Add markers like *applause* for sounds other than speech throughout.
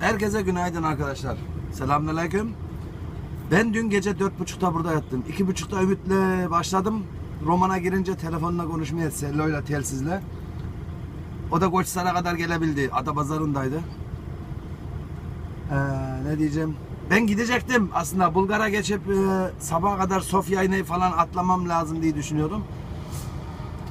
Herkese günaydın arkadaşlar. Selamünaleyküm. Ben dün gece dört buçukta burada yattım. İki buçukta Ümit'le başladım. Romana girince telefonla konuşmaya selloyla telsizle. O da Koçhisar'a kadar gelebildi. Adapazarı'ndaydı. Ee, ne diyeceğim? Ben gidecektim aslında Bulgar'a geçip e, sabaha kadar Sofya'yı falan atlamam lazım diye düşünüyordum.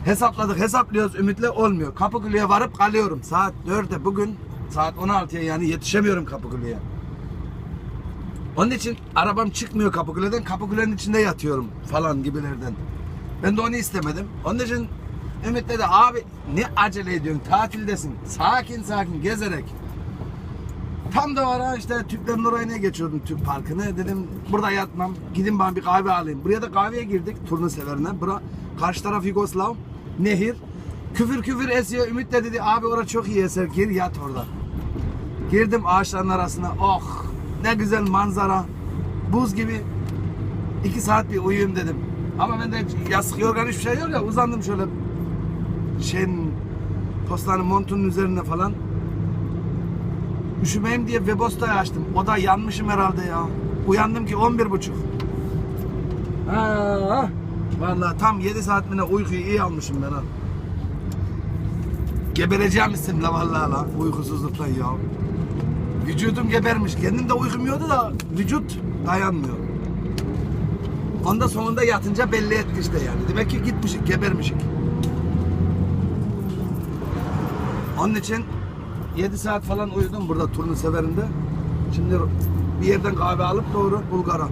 Hesapladık hesaplıyoruz Ümit'le olmuyor. Kapıkule'ye varıp kalıyorum. Saat 4'te bugün saat 16'ya yani yetişemiyorum Kapıkule'ye. Onun için arabam çıkmıyor Kapıkule'den. Kapıkule'nin içinde yatıyorum falan gibilerden. Ben de onu istemedim. Onun için Ümit dedi abi ne acele ediyorsun tatildesin. Sakin sakin gezerek. Tam da var ha işte tüplerin oraya geçiyordum tüp parkını. Dedim burada yatmam. Gidin bana bir kahve alayım. Buraya da kahveye girdik turnu severine. Bura, karşı taraf Yugoslav. Nehir. Küfür küfür esiyor. Ümit de dedi abi orası çok iyi eser. Gir yat orada. Girdim ağaçların arasına. Oh ne güzel manzara. Buz gibi. iki saat bir uyuyayım dedim. Ama bende yastık yorgan hiçbir şey yok ya. Uzandım şöyle şeyin postanın montunun üzerine falan. Üşümeyim diye Webosta'yı açtım. O da yanmışım herhalde ya. Uyandım ki 11 buçuk. Ha, vallahi tam 7 saat mi ne uykuyu iyi almışım ben ha. Gebereceğim isim la vallahi la uykusuzluktan ya. Vücudum gebermiş. Kendim de uykum yoktu da vücut dayanmıyor. Onda sonunda yatınca belli etti işte yani. Demek ki gitmişik, gebermişik. Onun için 7 saat falan uyudum burada turnu severinde. Şimdi bir yerden kahve alıp doğru Bulgar'a.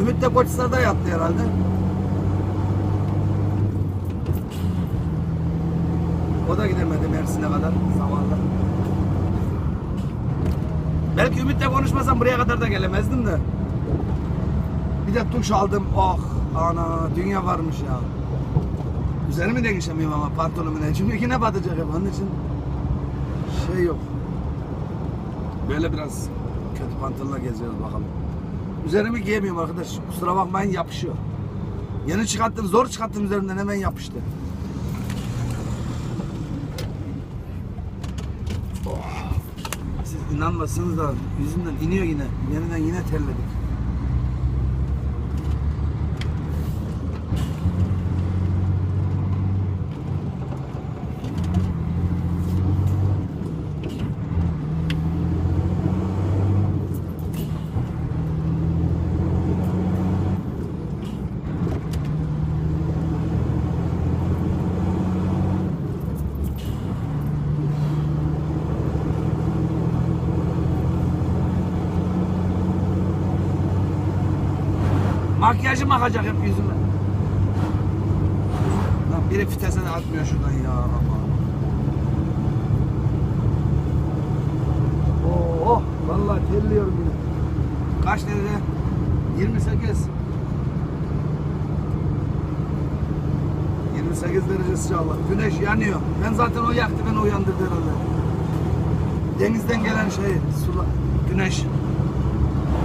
Ümit de Koçhisar'da yattı herhalde. O da gidemedi Mersin'e kadar zamanla. Belki Ümit'le konuşmasam buraya kadar da gelemezdim de. Bir de tuş aldım. Oh ana dünya varmış ya. Üzerimi değişemiyorum ama pantolonumu ne? Çünkü yine batacak hep onun için. Şey yok. Böyle biraz kötü pantolonla geziyoruz bakalım. Üzerimi giyemiyorum arkadaş. Kusura bakmayın yapışıyor. Yeni çıkarttım, zor çıkarttım üzerimden hemen yapıştı. Oh. Siz inanmazsınız da yüzümden iniyor yine. Yeniden yine terledik. Makyajım akacak hep yüzüme. Lan biri fitese de atmıyor şuradan ya. Aman. Oh, vallahi terliyorum yine. Kaç derece? 28. 28 derece sıcaklık. Güneş yanıyor. Ben zaten o yaktı beni uyandırdı herhalde. Denizden gelen şey, sula, güneş.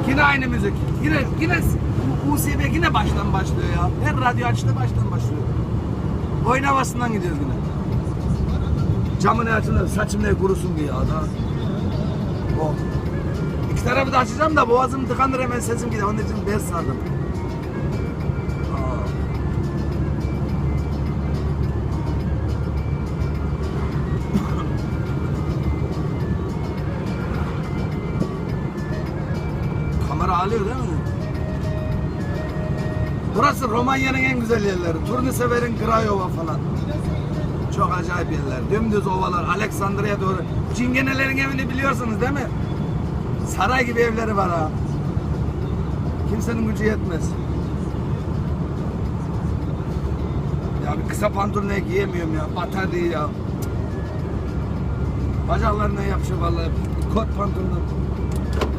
Yine aynı müzik. Yine yine USB yine baştan başlıyor ya. Her radyo açtı baştan başlıyor. Oyun havasından gidiyoruz yine. Camı ne açılır, saçım ne kurusun diye ya da. Oh. İki tarafı da açacağım da boğazım tıkanır hemen sesim gider. Onun için bez sardım. Alıyor değil mi? Burası Romanya'nın en güzel yerleri. Turnisever'in Craiova falan. Çok acayip yerler. Dümdüz ovalar. Aleksandriya doğru. Çingenelerin evini biliyorsunuz değil mi? Saray gibi evleri var ha. Kimsenin gücü yetmez. Ya bir kısa pantolon giyemiyorum ya. Batar değil ya. Bacaklarına yapışıyor vallahi. Kot pantolon.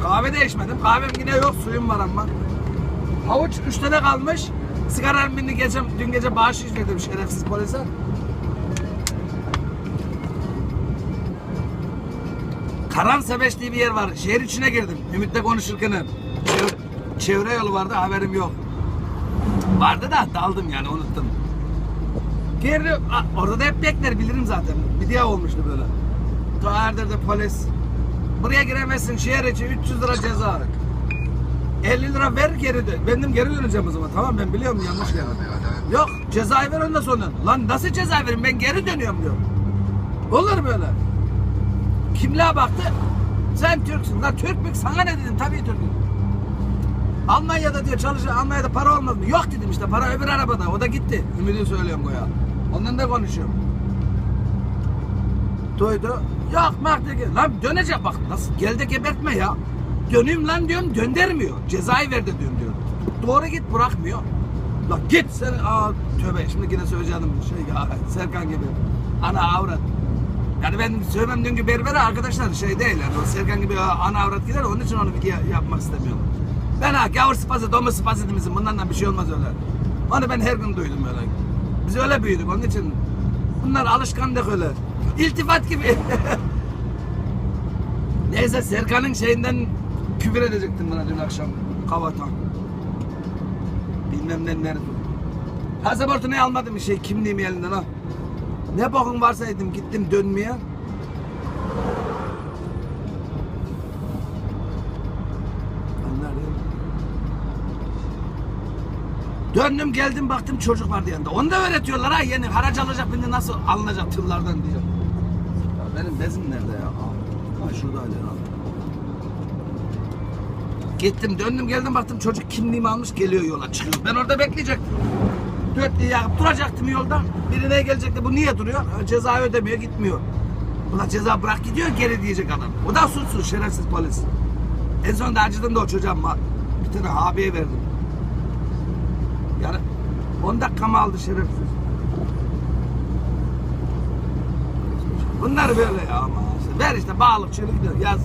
Kahve de içmedim. Kahvem yine yok. Suyum var ama. Havuç 3 tane kalmış. Sigaranın birini gece, dün gece bağış verdim şerefsiz polise. Karan Sebeş diye bir yer var. Şehir içine girdim. Ümit'le konuşurken. Çev- çevre yolu vardı haberim yok. Vardı da daldım yani unuttum. Geri orada da hep bekler bilirim zaten. Bir diye olmuştu böyle. Tuğer'de de polis. Buraya giremezsin şehir içi 300 lira ceza. 50 lira ver geri dön. Benim geri döneceğim o zaman tamam ben biliyorum yanlış geldim. Yok cezayı ver ondan sonra. Lan nasıl ceza verin ben geri dönüyorum diyor. Olur böyle. Kimliğe baktı. Sen Türksün. Lan Türk mü? Sana ne dedim? Tabii Türk'üm. Almanya'da diyor çalışıyor. Almanya'da para olmaz mı? Yok dedim işte. Para öbür arabada. O da gitti. Ümidi söylüyorum Goya. Ondan da konuşuyorum. Duydu. Yok dedi. Lan dönecek bak. Nasıl? Gel de gebertme ya. Döneyim lan diyorum. Döndürmüyor. Cezayı ver de dön diyor. Doğru git bırakmıyor. Lan git sen. Aa, tövbe şimdi yine söyleyeceğim şey ya Serkan gibi. Ana avrat. Yani ben söylemem dünkü berbere arkadaşlar şey değil yani o Serkan gibi ana avrat gider onun için onu video yapmak istemiyorum. Ben ha gavur spazı, domuz spazı demizim bundan da bir şey olmaz öyle. Onu ben her gün duydum öyle. Biz öyle büyüdük onun için bunlar alışkanlık öyle. İltifat gibi. *laughs* Neyse Serkan'ın şeyinden küfür edecektim bana dün akşam. Kavatan. Bilmem ne nerede. Pasaportu ne almadım bir şey kimliğimi elinden ha. Ne bokun varsaydım gittim dönmeye. Döndüm geldim baktım çocuk vardı yanında. Onu da öğretiyorlar ha yeni haraç alacak bindi nasıl alınacak tırlardan diyor. Benim bezim nerede ya? Ha şuradaydı ya. Gittim döndüm geldim baktım çocuk kimliğimi almış geliyor yola çıkıyor. Ben orada bekleyecektim. Dörtlüğü yakıp duracaktım yolda. Birine gelecekti bu niye duruyor? Ceza ödemiyor gitmiyor. Ulan ceza bırak gidiyor geri diyecek adam. O da suçsuz şerefsiz polis. En sonunda acıdım da o çocuğa bir tane abiye verdim. Yani 10 dakika mı aldı şerefsiz. Bunlar böyle ya ama işte ver işte balıkçılık gidiyor yaz.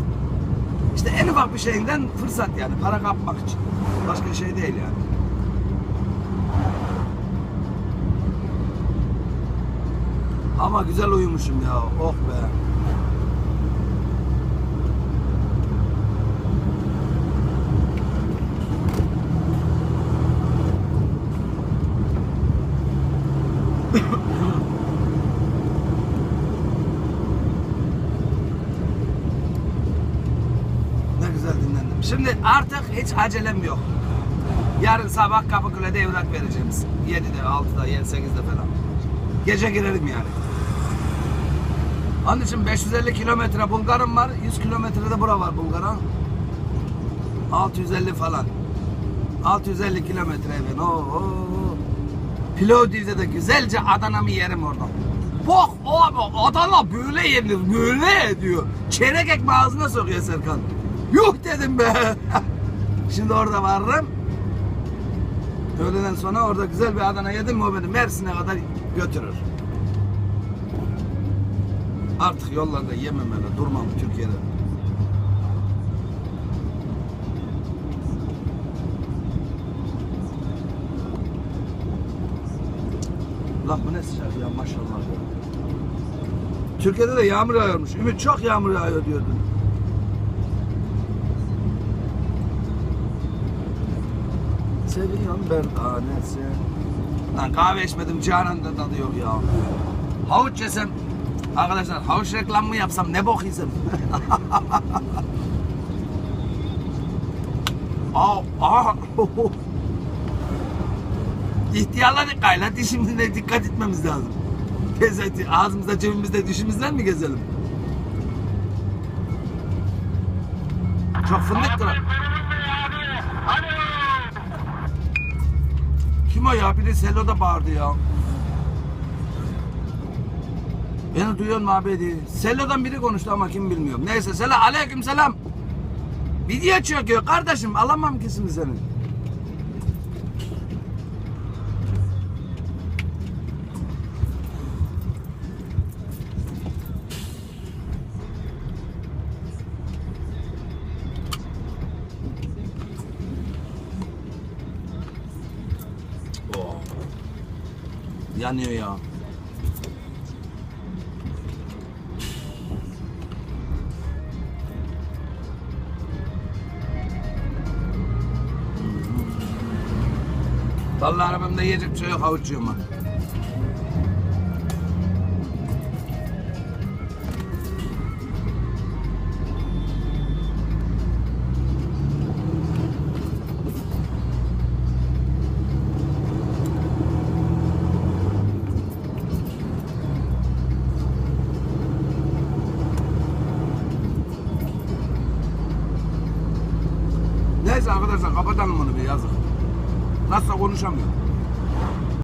İşte en ufak bir şeyinden fırsat yani para kapmak için. Başka şey değil yani. Ama güzel uyumuşum ya. Oh be. Ne güzel dinlendim. Şimdi artık hiç acelem yok. Yarın sabah Kapıkule'de evrak vereceğim. 7'de, 6'da, 7, 8'de falan. Gece girelim yani. Onun için 550 kilometre Bulgar'ım var. 100 kilometre de bura var Bulgar'a. 650 falan. 650 kilometre ben. Oo, oo. Plovdiv'de de güzelce Adana'mı yerim oradan. Bak abi Adana böyle yenir böyle diyor. Çeyrek ekmeği ağzına sokuyor Serkan. Yuh dedim be. *laughs* Şimdi orada varırım. Öğleden sonra orada güzel bir Adana yedim mi o beni Mersin'e kadar götürür. Artık yollarda yemem öyle durmam Türkiye'de. Lan bu ne sıcak ya maşallah. Türkiye'de de yağmur yağıyormuş. Ümit çok yağmur yağıyor diyordun. Seviyorum ben tanesi. Lan kahve içmedim Canan'da tadı yok ya. Havuç yesem Arkadaşlar havuç reklam mı yapsam ne bok yesem. *laughs* Aa, aa. *laughs* İhtiyarladık gayla dişimize dikkat etmemiz lazım. Tezeti ağzımızda cebimizde dişimizden mi gezelim? Çok fındık kırar. Kim o ya? Biri Selo'da bağırdı ya. Beni duyuyor mu abi diye. Selo'dan biri konuştu ama kim bilmiyorum. Neyse selam aleyküm selam. Video çekiyor kardeşim alamam ki seni. Yanıyor ya. Vallahi arabamda yiyecek şey yok havuç yiyorum. konuşamıyorum.